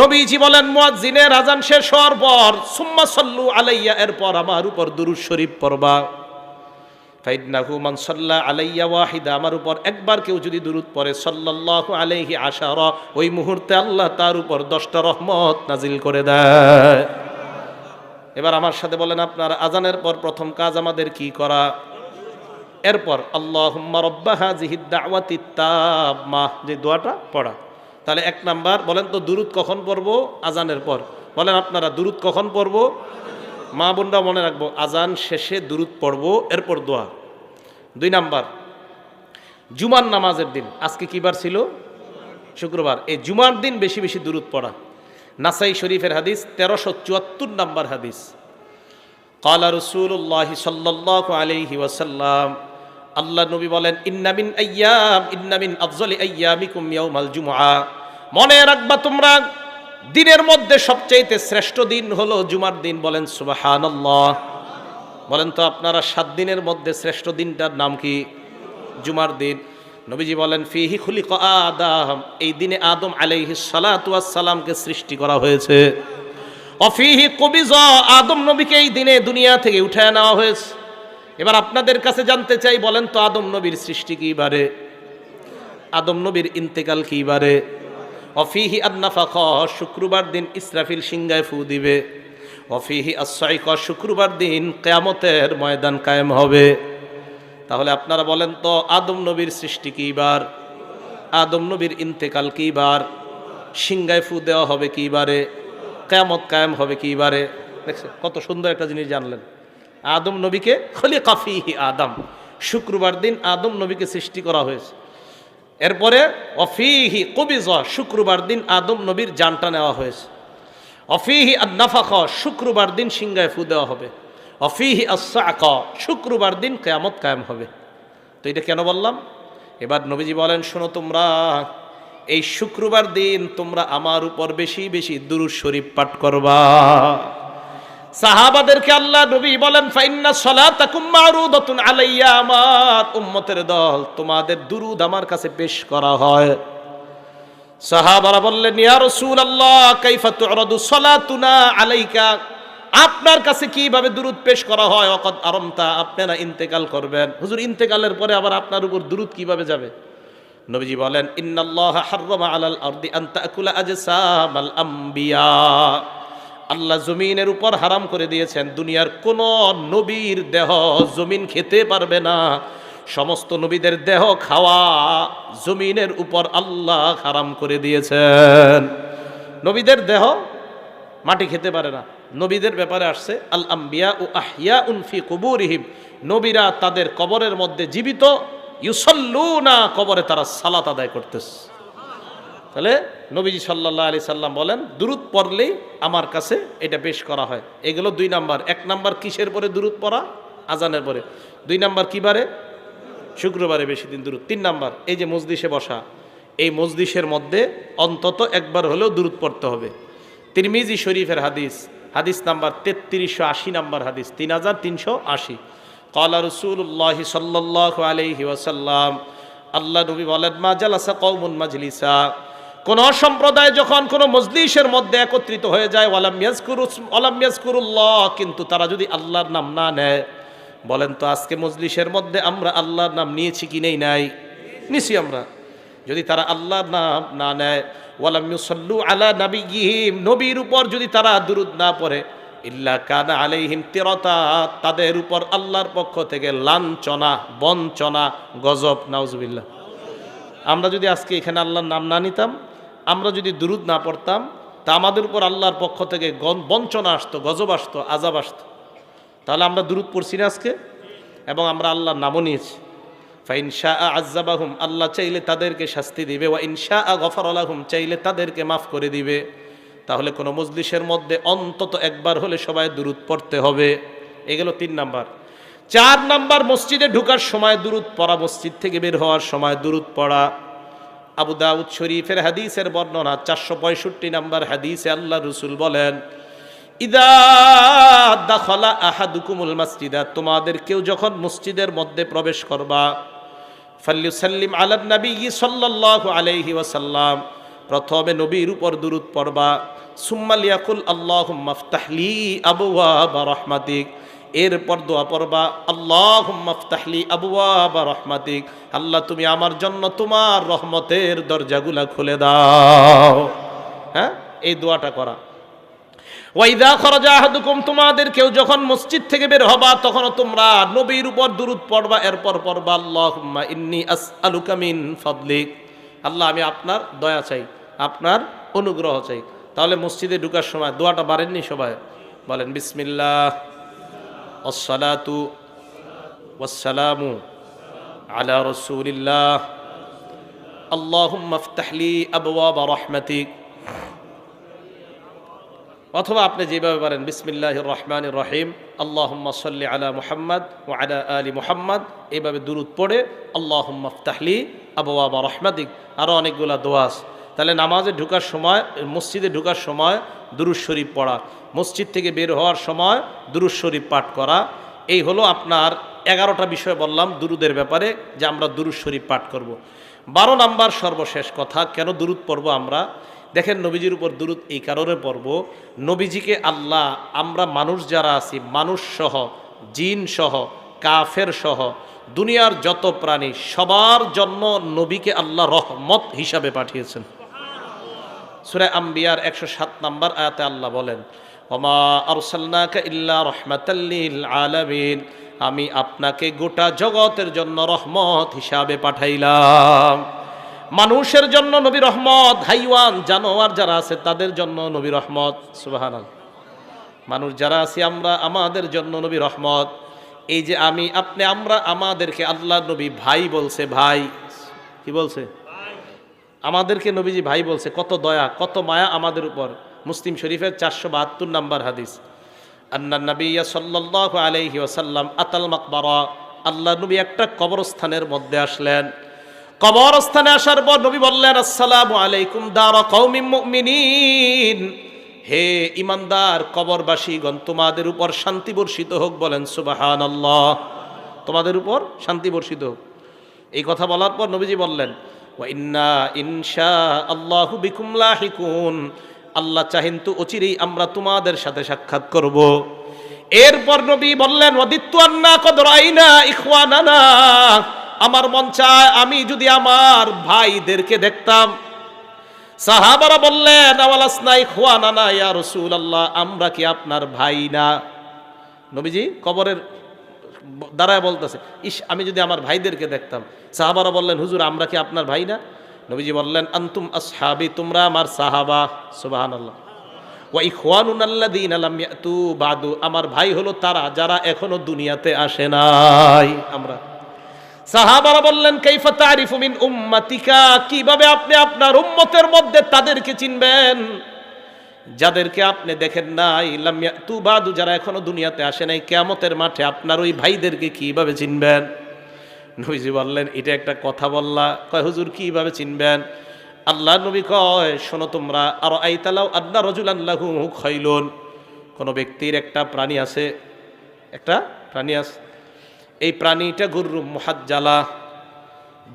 নবীজি বলেন মুয়াজ্জিনের আজান শেষ হওয়ার পর, সুম্মা সাল্লু আলাইয়া, এরপর আমার উপর দুরুদ শরীফ পড়বা। ফাইদনাহু মান সাল্লা আলাইয়া ওয়াহিদা, আমার উপর একবার কেউ যদি দুরুদ পড়ে, সাল্লাল্লাহু আলাইহি আশারা, ওই মুহূর্তে আল্লাহ তার উপর দশটা রহমত নাজিল করে দেয়। এবার আমার সাথে বলেন, আপনার আজানের পর প্রথম কাজ আমাদের কি করা? এরপর, আল্লাহুম্মা রব্বা হাযিহিদ দাওয়াতি তাম্মা যে দোয়াটা পড়া। তাহলে এক নাম্বার, বলেন তো দুরুদ কখন পড়ব? আজানের পর। বলেন আপনারা, দুরুদ কখন পড়ব? মা বোনরা মনে রাখব, আজান শেষে দুরুদ পড়ব, এরপর দোয়া। দুই নাম্বার, জুমার নামাজের দিন, আজকে কি বার ছিল? শুক্রবার। এই জুমার দিন বেশি বেশি দুরুদ পড়া। নাসাই শরীফের হাদিস, তেরোশো চুয়াত্তর নাম্বার হাদিস। কালা রসুল্লাহ সাল্লাহ আলহি ওয়াসাল্লাম আল্লাহ নবী বলেন ইন্নামিন আয়াম ইন্নামিন আফজলি আয়ামিকুম ইয়াউমাল জুমআ। মনে রাখবা তোমরা, দিনের মধ্যে সবচাইতে শ্রেষ্ঠ দিন হলো জুমার দিন। বলেন, সুবহানাল্লাহ। বলেন তো, আপনারা সাত দিনের মধ্যে শ্রেষ্ঠ দিনটার নাম কি? জুমার দিন। নবীজি বলেন, ফিহি খুলিক আদম। এই দিনে আদম আলাইহি সালাতামকে সৃষ্টি করা হয়েছে। অফিহি কবিজ, আদম নবীকে এই দিনে দুনিয়া থেকে উঠায় নেওয়া হয়েছে। এবার আপনাদের কাছে জানতে চাই, বলেন তো আদম নবীর সৃষ্টি কি বারে? আদম নবীর ইন্তেকাল কি বারে? অফিহি আন্নাফাখ, শুক্রবার দিন ইসরাফিল সিংগায় ফু দিবে। অফিহি আশ্রয় আসাইক শুক্রবার দিন কেয়ামতের ময়দান কায়েম হবে। তাহলে আপনারা বলেন তো, আদম নবীর সৃষ্টি কি বার? আদম নবীর ইন্তেকাল কি বার? সিংগায় ফু দেওয়া হবে কি বারে? কেয়ামত কায়েম হবে কি বারে? দেখছে কত সুন্দর একটা জিনিস জানলেন। আদম নবীকে খলি কাফিহি আদম। শুক্রবার দিন আদম নবীকে সৃষ্টি করা হয়েছে। এরপরে অফিহি কবিজ, শুক্রবার দিন আদম নবীর জানটা নেওয়া হয়েছে। অফিহি আন্নাফাখ, শুক্রবার দিন সিংগায় ফু দেওয়া হবে। অফিহি আসাক শুক্রবার দিন কেয়ামত কায়েম হবে। তো এটা কেন বললাম? এবার নবীজি বলেন, শোনো তোমরা, এই শুক্রবার দিন তোমরা আমার উপর বেশি বেশি দুরুদ শরীফ পাঠ করবা। সাহাবাদেরকে আল্লাহ নবী বলেন, ফাইন্না সালাতাকুম মারুদাতুন আলাইয়া, আমার উম্মতের দল তোমাদের দুরুদ আমার কাছে পেশ করা হয়। সাহাবারা বললেন, ইয়া রাসূলুল্লাহ, কাইফা তুরাদু সালাতুনা আলাইকা? আপনার কাছে কীভাবে দুরুদ পেশ করা হয়? অকত আরমতা, আপনারা ইন্তেকাল করবেন। হুজুর, ইন্তেকালের পরে আবার আপনার উপর দুরুদ কীভাবে যাবে? নবীজি বলেন, ইন্নাল্লাহ হাররামা আলাল আরদি আন তাকুলা আজসামাল আম্বিয়া। আল্লাহ জমিনের উপর হারাম করে দিয়েছেন। দুনিয়ার কোন নবীর দেহ জমিন খেতে পারবে না। সমস্ত নবীদের দেহ খাওয়া জমিনের উপর আল্লাহ হারাম করে দিয়েছেন। নবীদের দেহ মাটি খেতে পারে না। নবীদের ব্যাপারে আসছে, আল আম্বিয়া ও আহিয়া উনফি কুবুরিহিম। নবীরা তাদের কবরের মধ্যে জীবিত ইউসল্লু না কবরে তারা সালাত আদায় করতেছে। তাহলে নবীজি সাল্লাহ আলি সাল্লাম বলেন, দুরুদ পড়লেই আমার কাছে এটা পেশ করা হয়। এগুলো দুই নাম্বার। এক নাম্বার কিসের পরে দূরত পড়া? আজানের পরে। দুই নাম্বার কি বারে শুক্রবারে বেশি দিন দুরুদ। তিন নাম্বার, এই যে মজলিসে বসা, এই মজলিসের মধ্যে অন্তত একবার হলেও দুরুদ পড়তে হবে। তিরমিজি শরীফের হাদিস হাদিস নাম্বার তেত্রিশশো আশি নাম্বার হাদিস, তিন হাজার তিনশো আশি। কলা রসুল্লাহ সাল্লাহ আলহি ওয়াসাল্লাম, আল্লাহ নবী বলেন, মা জালাসা কৌমুন মাজলিসা। কোন সম্প্রদায় যখন কোন মজলিসের মধ্যে একত্রিত হয়ে যায় ওয়ালামিয়াজকুরুল্লাহ কিন্তু তারা যদি আল্লাহর নাম না নেয়, বলেন তো আজকে মজলিসের মধ্যে আমরা আল্লাহর নাম নিয়েছি কি নেই নাই? নিছি আমরা। যদি তারা আল্লাহর নাম না নেয় ওয়ালামিউসল্লু আলা নাবিগিহিম নবীর উপর যদি তারা দুরুদ না পড়ে, ইল্লা কানা আলাইহিম তিরতা, তাদের উপর আল্লাহর পক্ষ থেকে লাঞ্ছনা, বঞ্চনা, গজব, নাউজুবিল্লাহ। আমরা যদি আজকে এখানে আল্লাহর নাম না নিতাম, আমরা যদি দুরুদ না পড়তাম, তা আমাদের উপর আল্লাহর পক্ষ থেকে বঞ্চনা আসতো, গজব আসতো আজাব আসতো। তাহলে আমরা দুরুদ পড়ছি না আজকে? এবং আমরা আল্লাহর নামও নিয়েছি। ফাইনশা আজাবাহুম আল্লাহ চাইলে তাদেরকে শাস্তি দিবে। ওয়া ইনশা আ গফর আলাহুম চাইলে তাদেরকে মাফ করে দিবে। তাহলে কোনো মজলিসের মধ্যে অন্তত একবার হলে সবাই দুরুদ পড়তে হবে। এগুলো তিন নাম্বার। চার নাম্বার মসজিদে ঢুকার সময় দূরত পড়া, মসজিদ থেকে বের হওয়ার সময় দূরত পড়া। আবু দাউদ শরীফের হাদিসের বর্ণনা, চারশো পঁয়ষট্টি নাম্বার হাদিসে আল্লাহ রসুল বলেন, ইদা দাখলা আহাদুকুমুল মাসজিদা তোমাদের কেউ যখন মসজিদের মধ্যে প্রবেশ করবা ফাল্লুসাল্লিম আলান নবী সাল্লাল্লাহু আলাইহি ওয়াসাল্লাম প্রথমে নবীর উপর দুরুদ পড়বা সুম্মালিয়াকুল আল্লাহ মাফতাহলি আবুয়া বা রহমাতিক এরপর দোয়া পড়বা আল্লাহ মাফতাহলি আবুয়া বা রহমাতিক। আল্লাহ, তুমি আমার জন্য তোমার রহমতের দরজাগুলা খুলে দাও। হ্যাঁ? এই দোয়াটা করা। ওয়াইদা খরজা আহাদুকুম, তোমাদের কেউ যখন মসজিদ থেকে বের হবা তখন তোমরা নবীর উপর দুরুদ পড়বা, এরপর পড়বা, আল্লাহুম্মা ইন্নী আসআলুকা মিন ফাদলিক। আল্লাহ, আমি আপনার দয়া চাই, আপনার অনুগ্রহ চাই। তাহলে মসজিদে ঢুকার সময় দোয়াটা বাড়েননি সবাই? বলেন, বিসমিল্লাহ। আসসালাতু ওয়াসসালামু আলা রাসূলিল্লাহ আল্লাহুম্মা ইফতাহলি আবওয়াব রাহমাতিক অথবা আপনি যেভাবে পারেন বিসমিল্লাহ রহমান রহিম আল্লাহ সাল্লি আলা মুহাম্মদ ও আলা আলী মুহাম্মদ এইভাবে দুরুদ পড়ে আল্লাহ তাহলি আবু আবা রহমাদিক আরও অনেকগুলা দোয়াস তাহলে নামাজে ঢুকার সময়, মসজিদে ঢুকার সময় দুরুদ শরীফ পড়া। মসজিদ থেকে বের হওয়ার সময় দুরুদ শরীফ পাঠ করা। এই হলো আপনার এগারোটা বিষয় বললাম দুরুদের ব্যাপারে যে আমরা দুরুদ শরীফ পাঠ করব। বারো নাম্বার সর্বশেষ কথা, কেন দুরুদ পড়ব আমরা? দেখেন নবীজির উপর দুরুদ এই কারণে পড়ব। নবীজিকে আল্লাহ, আমরা মানুষ যারা আছি, মানুষ সহ, জিন সহ, কাফের সহ, দুনিয়ার যত প্রাণী, সবার জন্য নবীকে আল্লাহ রহমত হিসাবে পাঠিয়েছেন। সুরে আম্বিয়ার একশো সাত নম্বর আয়াতে আল্লাহ বলেন, ওমা আরসালনাকা ইল্লা রহমাতাল্লিল আলামিন। আমি আপনাকে গোটা জগতের জন্য রহমত হিসাবে পাঠাইলাম। মানুষের জন্য নবী রহমত, হাইওয়ান, জানোয়ার যারা আছে তাদের জন্য নবী রহমত সুবাহান মানুষ যারা আছি আমরা, আমাদের জন্য নবী রহমত। এই যে আমি, আপনি, আমরা, আমাদেরকে আল্লাহ নবী ভাই বলছে, ভাই। কি বলছে? আমাদেরকে নবীজি ভাই বলছে, কত দয়া, কত মায়া আমাদের উপর। মুসলিম শরীফের চারশো বাহাত্তর নম্বর হাদিস। আন্না নবিয়া সাল্লাহ আলহি ওসাল্লাম আতাল মাকবারা, আল্লাহ নবী একটা কবরস্থানের মধ্যে আসলেন। কবরস্থানে আসার পর নবী বললেন, আসসালামু আলাইকুম দার কৌমিম মুমিনিন। হে ইমানদার কবরবাসীগণ, তোমাদের উপর শান্তি বর্ষিত হোক বলেন সুবাহান আল্লাহ তোমাদের উপর শান্তি বর্ষিত হোক। এই কথা বলার পর নবীজি বললেন আল্লাহু চাহেন তো অচিরেই আমরা তোমাদের সাথে সাক্ষাৎ করব। এরপর নবী বললেন আন্না কদ রাইনা ইখওয়ানানা। আমার মন চায় আমি যদি আমার ভাইদেরকে দেখতাম। সাহাবারা বললেন ইয়া রসুল আল্লাহ আমরা কি আপনার ভাই না? নবীজি কবরের দাঁড়ায় বলতেছে, ইস, আমি যদি আমার ভাইদেরকে দেখতাম। সাহাবারা বললেন, হুজুর, আমরা কি আপনার ভাই না? নবীজি বললেন, আন্তুম আসহাবি, তোমরা আমার সাহাবা। সুবাহান আল্লাহ বাদু। আমার ভাই হলো তারা, যারা এখনও দুনিয়াতে আসে নাই। আমরা সাহাবারা বললেন, কাইফা তারিফু উম্মাতিকা? কীভাবে আপনি আপনার উম্মতের মধ্যে তাদেরকে চিনবেন? যাদেরকে আপনি দেখেন নাই তু বাদু, যারা এখনও দুনিয়াতে আসে নাই, কেয়ামতের মাঠে আপনার ওই ভাইদেরকে কীভাবে চিনবেন? নবীজি বললেন, এটা একটা কথা বললা। কয়, হুজুর, কীভাবে চিনবেন? আল্লাহ নবী কয়, শোনো তোমরা আর আইতালাও আল্লাহ রজুল আল্লাহু খৈলুন কোনো ব্যক্তির একটা প্রাণী আছে? একটা প্রাণী আছে। এই প্রাণীটা গুররুম মহাজ্জালা।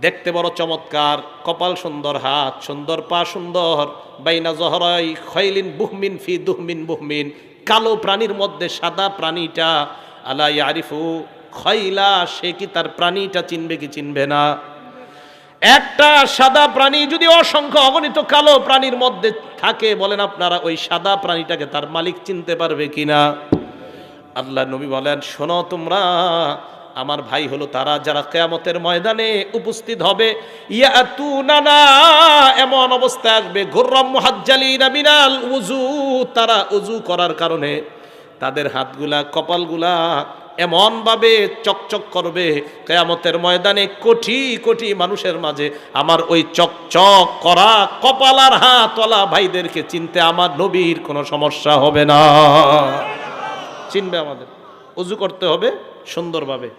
দেখতে বড় চমৎকার, কপাল সুন্দর, হাত সুন্দর, পা সুন্দর, বাইনা জহরাই, খৈলিন বুহমিন ফি দুহমিন বুহমিন, কালো প্রাণীর মধ্যে সাদা প্রাণীটা, আলা ইয়ারিফু, খৈলা, সে কি তার প্রাণীটা চিনবে কি চিনবে না? একটা সাদা প্রাণী যদি অসংখ্য অগণিত কালো প্রাণীর মধ্যে থাকে, বলেন আপনারা, ওই সাদা প্রাণীটাকে তার মালিক চিনতে পারবে কিনা? আল্লাহ নবী বলেন, শোনো তোমরা আমার ভাই হলো তারা যারা কেয়ামতের ময়দানে উপস্থিত হবে। ইয়াতু নানা এমন অবস্থা আসবে। ঘুররম মুহাজ্জালিনা মিনাল উজু তারা উজু করার কারণে তাদের হাতগুলা, কপালগুলা এমনভাবে চকচক করবে, কেয়ামতের ময়দানে কোটি কোটি মানুষের মাঝে আমার ওই চকচক করা কপাল আর হাতওয়ালা ভাইদেরকে চিনতে আমার নবীর কোনো সমস্যা হবে না। চিনবে আমাদের। উজু করতে হবে সুন্দরভাবে।